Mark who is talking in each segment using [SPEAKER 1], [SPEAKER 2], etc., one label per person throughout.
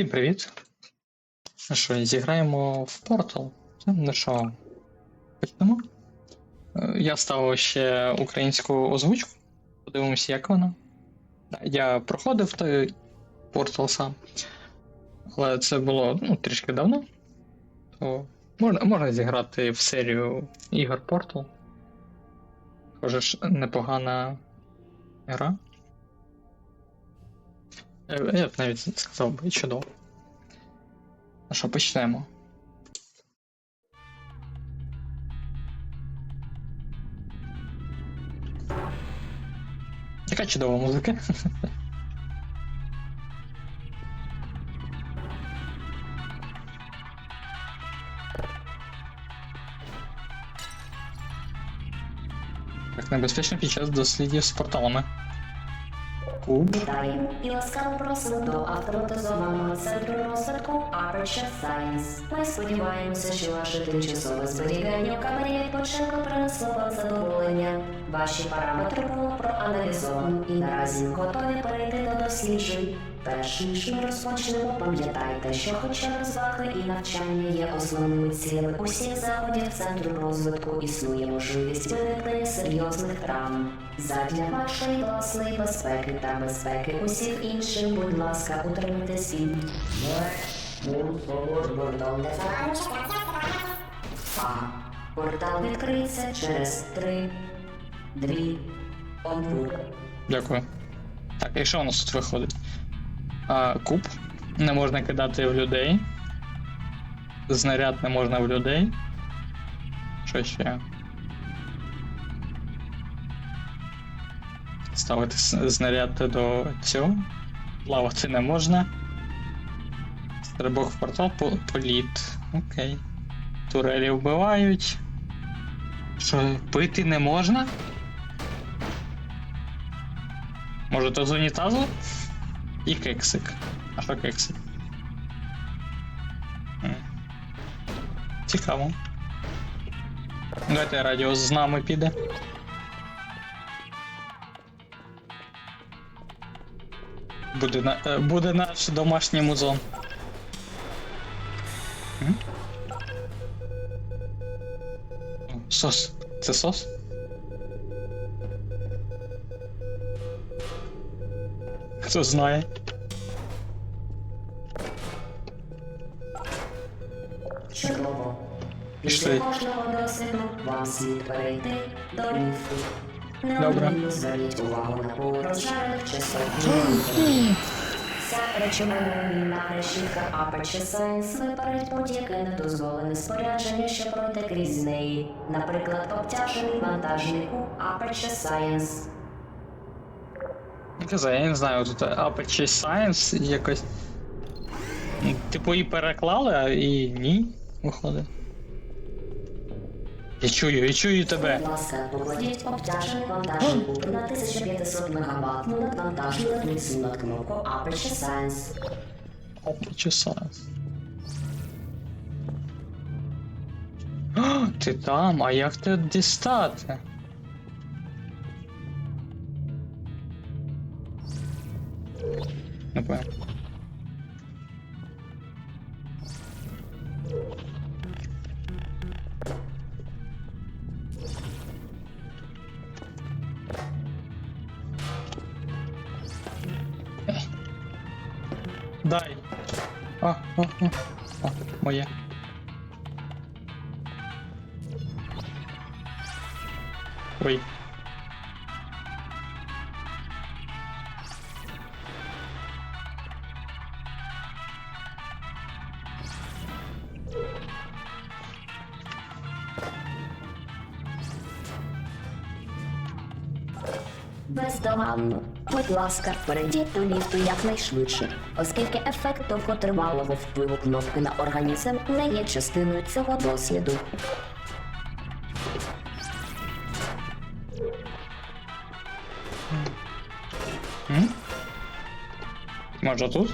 [SPEAKER 1] Всім привіт. Ну що, зіграємо в Portal. Ну що, почнемо? Е, Я ставив ще українську озвучку. Подивимося, як вона. Я проходив той Portal сам. Але це було ну, трішки давно. То можна, можна зіграти в серію ігор. Схоже ж непогана гра. Е, Я б навіть сказав би чудово. Ну що, почнемо. Яка чудова музика. Небезпечно під час дослідів з порталами. Куб.
[SPEAKER 2] Вітаю і ласкаво просимо до автоматизованого центру розвитку Aperture Science. Ми сподіваємося, що ваше тимчасове зберігання в камері відпочинку принесло вам задоволення. Ваші параметри було проаналізовано і наразі готові перейти до досліджень. Перш ніж ми розпочнемо, пам'ятайте, що хоча розваги і навчання є основними цілями усіх заходів центру розвитку, існує можливість виникнення серйозних травм. Задля вашої власної безпеки та безпеки усіх інших, будь ласка, утримуйтесь від Портал відкриється через три, один.
[SPEAKER 1] Дякую. Так, і що у нас тут виходить? А, куб. Не можна кидати в людей. Знаряд не можна в людей. Що ще? Ставити знаряд до цього. Плавати не можна. Стрибок в портал політ. Окей. Турелі вбивають. Що, пити не можна? Може, то з унітазу? І кексик. А що кексик? Цікаво. Давайте радіо з нами піде. Буде, на, е, буде наш домашній музон. Сос. Це сос? Хто знає?
[SPEAKER 2] Чудово.
[SPEAKER 1] Пішли.
[SPEAKER 2] Кожного досвіду вам слід перейти до ліфту.
[SPEAKER 1] Добре.
[SPEAKER 2] Зверніть увагу на порозжарених часов. Ця речовина решітка Aperture Science випередить будь-яке недозволене спорядження, що пройде крізь неї. Наприклад, обтяжений вантажник у Aperture Science.
[SPEAKER 1] Казав, я не знаю, тут Aperture Science якось. Типу і переклали, а і ні, виходить. Я чую, я чую тебе.
[SPEAKER 2] Будь ласка, покладіть обтяжений вантажник на 1500 МВт надвантажну таблицю над кнопку Aperture Science.
[SPEAKER 1] Aperture Science. О, ти там, а як тебе дістати? Не понял. Дай. А, а, а, а, моє. Ой.
[SPEAKER 2] Бездоганно. Будь ласка, перейдіть до ліфту якнайшвидше, оскільки ефект довготривалого впливу кнопки на організм не є частиною цього
[SPEAKER 1] досліду. Може тут?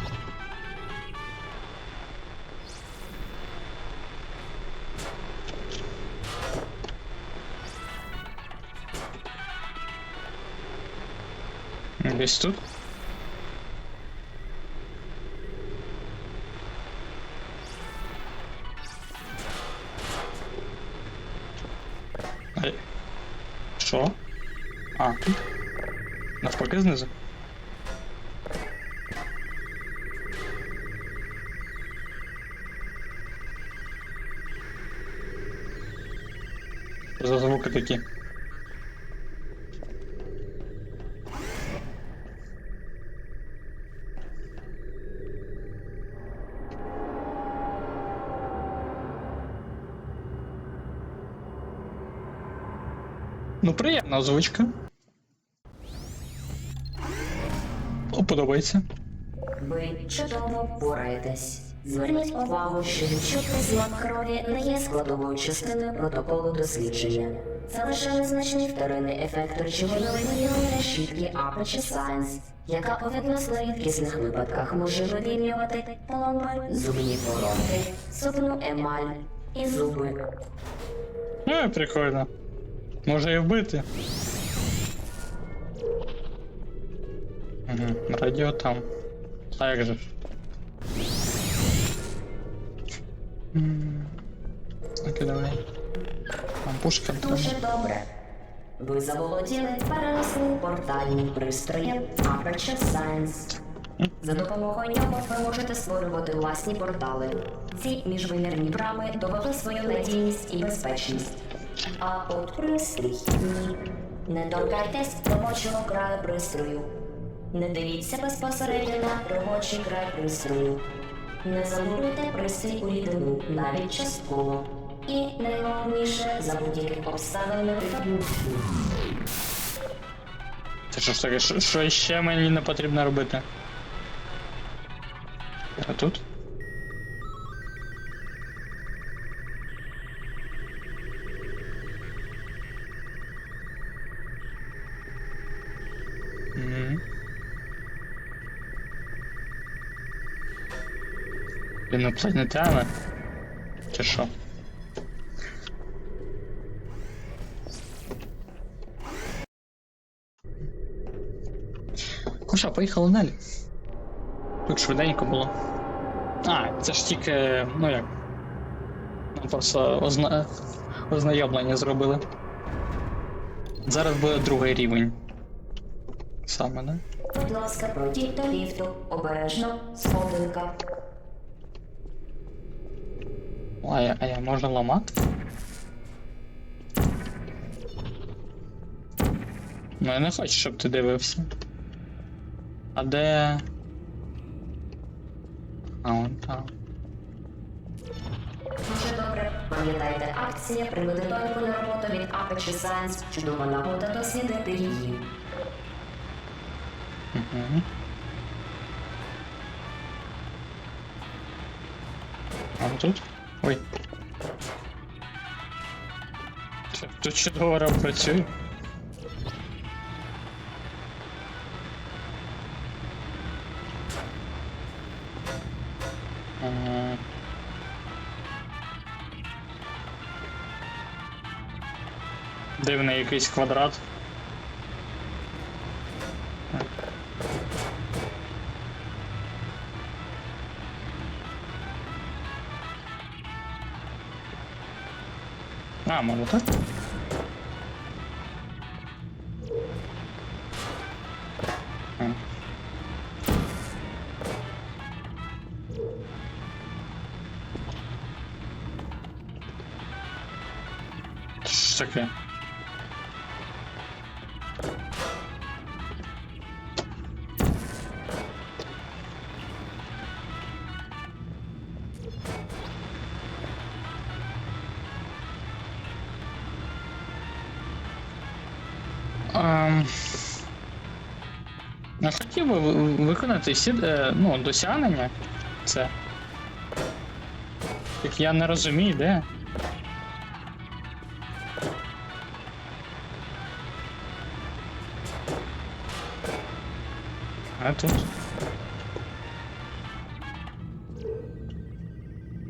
[SPEAKER 1] десь тут? Ай. Що? А, тут? Навпаки знизу? За звуки такі. Ну, приємна озвучка. Подобається.
[SPEAKER 2] Ви чудово впораєтесь. Зверніть увагу, що відчутний змак крові не є складовою частиною протоколу дослідження. Це лише незначний вторинний ефект речовини вимірювання щітки Aperture Science, яка у відносно рідкісних випадках може вивільнювати пломби, зубні коронки, зубну емаль і зуби.
[SPEAKER 1] Ну, прикольно. Може і вбити. Угу, радіо там. А як же? ж? Давай. Нам пушка.
[SPEAKER 2] Дуже добре. Ви заволоділи переносним портальним пристроєм Aperture Science. За допомогою нього ви можете створювати власні портали. Ці міжвимірні брами довели свою надійність і безпечність. А от пристрій ні. Не торкайтесь робочого краю пристрою. Не дивіться безпосередньо на робочий край пристрою. Не замуруйте пристрій у рідину, навіть частково. І найголовніше за будь-яких обставин не
[SPEAKER 1] Це що ж таке? Що ще мені не потрібно робити? А тут? Інопланетяни? Чи що? Ну що, поїхали далі. Тут швиденько було. А, це ж тільки, ну як. Просто озна... ознайомлення зробили. Зараз буде другий рівень. Саме, да?
[SPEAKER 2] Будь ласка, пройдіть до ліфту. Обережно, сходинка.
[SPEAKER 1] А я, а я можу ламати? Ну я не хочу, щоб ти дивився. А де. А, вон там.
[SPEAKER 2] Дуже добре. Пам'ятайте, акція примедитовану роботу від Aperture Science. Чудова нагода дослідити її.
[SPEAKER 1] Угу. А тут? Ой. Тут чудово працює. Ага. Дивний якийсь квадрат. А, може Я хотів би ви- виконати всі е, ну, досягнення. Це. Так я не розумію, де. А тут.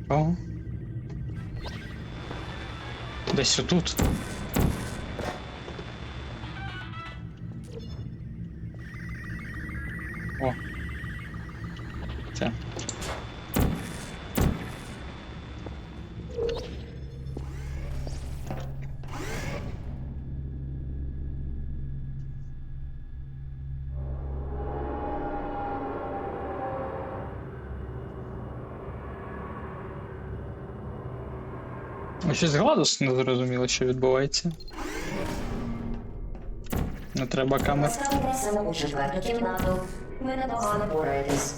[SPEAKER 1] О. Десь отут. Щось градус не зрозуміло, що відбувається. Не треба камер.
[SPEAKER 2] Просимо у кімнату. Ви непогано пораєтесь.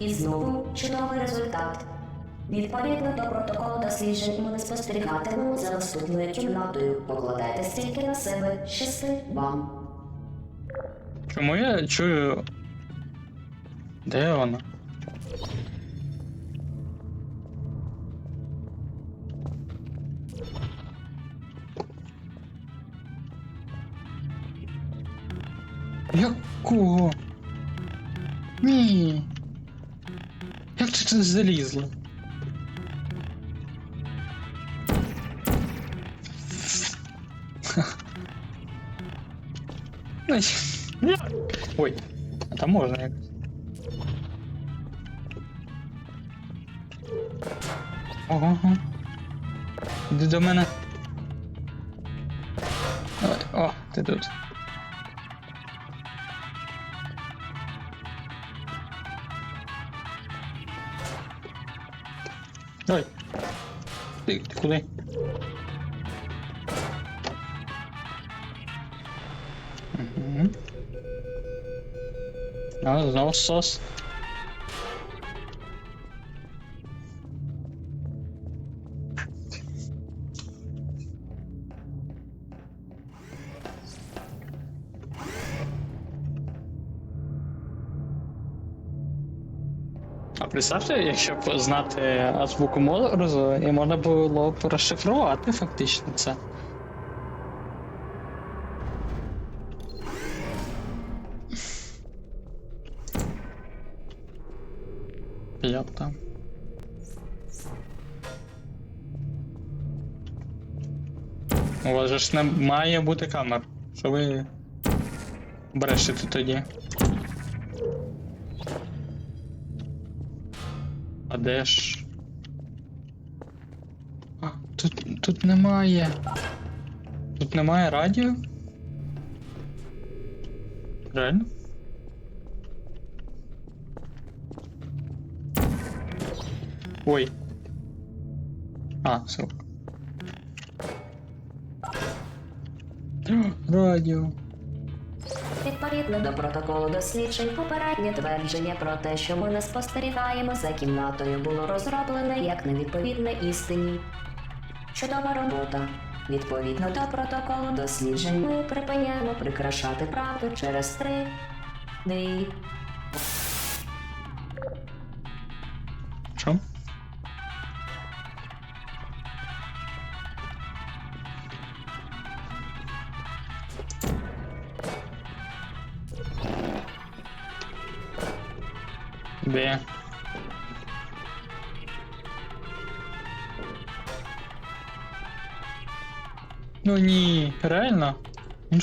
[SPEAKER 2] І знову чудовий результат. Відповідно до протоколу досліджень ми спостерігатимемо за наступною кімнатою. Покладайте стільки на себе. Щасти вам.
[SPEAKER 1] Чому я чую. Де вона? Якого? Ні. Тут залізла? Ой, а там можна якось. Ого. Іди до мене. О, ти тут. Ой. Ти, ти куди? Угу. А, знову сос. А представте, якщо б знати азбуку Морозу, і можна було б розшифрувати фактично це. Там. У вас же ж не має бути камер. Що ви брешете тоді? Де ж? А, тут, тут немає. Тут немає радіо? Реально? Ой. А, все. Радіо.
[SPEAKER 2] Відповідно до протоколу досліджень, попереднє твердження про те, що ми не спостерігаємо за кімнатою, було розроблене як невідповідне істині. Чудова робота. Відповідно до протоколу досліджень, ми припиняємо прикрашати правду через три дні.
[SPEAKER 1] Що? Ну ні, реально? Ну?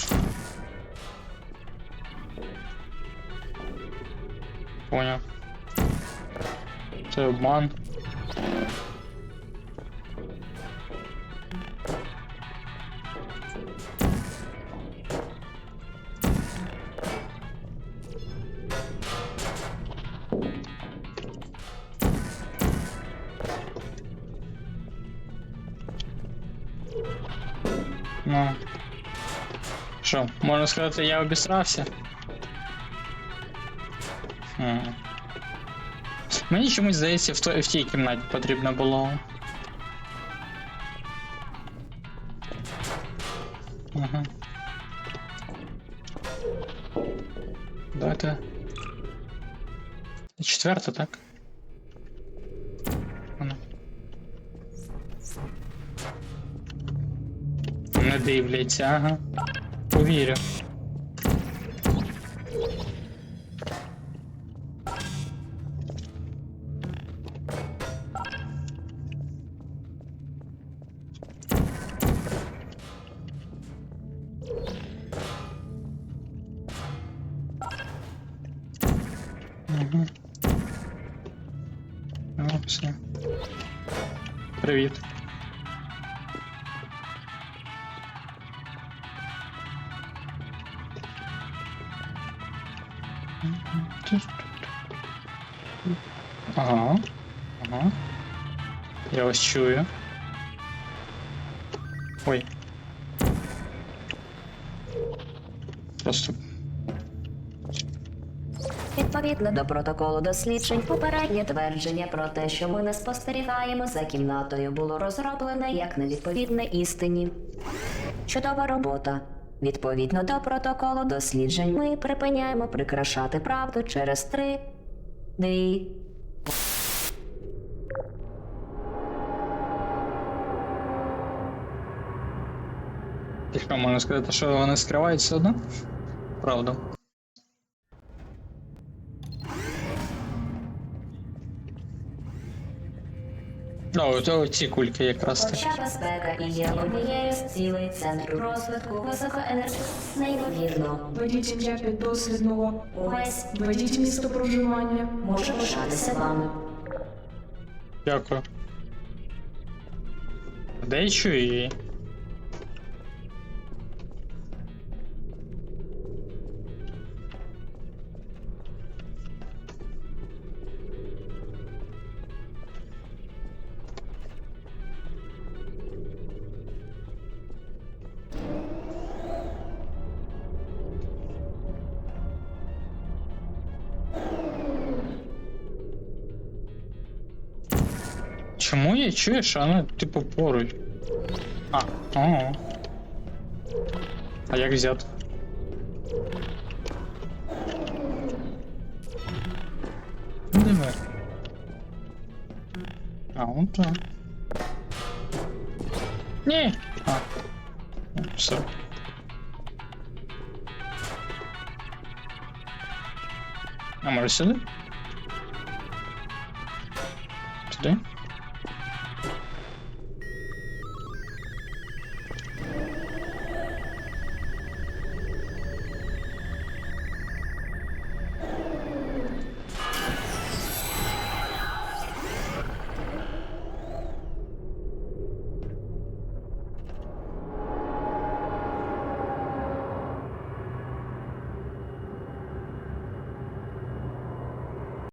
[SPEAKER 1] Понял. Це обман. Можна сказати, я обісрався? Хм. Мені чомусь здається, в, той- в тій кімнаті потрібно було. Ага. Давайте. Четверта, так? Не дивляться, ага. вірю. Угу. Ну, все. Привіт. Вас чую. Ой. Просто
[SPEAKER 2] Відповідно до протоколу досліджень, попереднє твердження про те, що ми не спостерігаємо за кімнатою, було розроблене як невідповідне істині. Чудова робота. Відповідно до протоколу досліджень, ми припиняємо прикрашати правду через три дві.
[SPEAKER 1] І що можна сказати, що вони скривають все одно? Правда. О, то ці кульки якраз такі.
[SPEAKER 2] Хоча безпека і є однією з цілей центру розвитку високоенергії. Неймовірно,
[SPEAKER 3] Введіть ім'я піддослідного.
[SPEAKER 2] увесь
[SPEAKER 3] Введіть місто проживання.
[SPEAKER 2] може пишатися вами.
[SPEAKER 1] Дякую. Де я чую її? Я чую, що вона типу поруч? А, ага. А як взяти? Диви. А, он так. Ні. А. Ну, Все. А може? Сюди?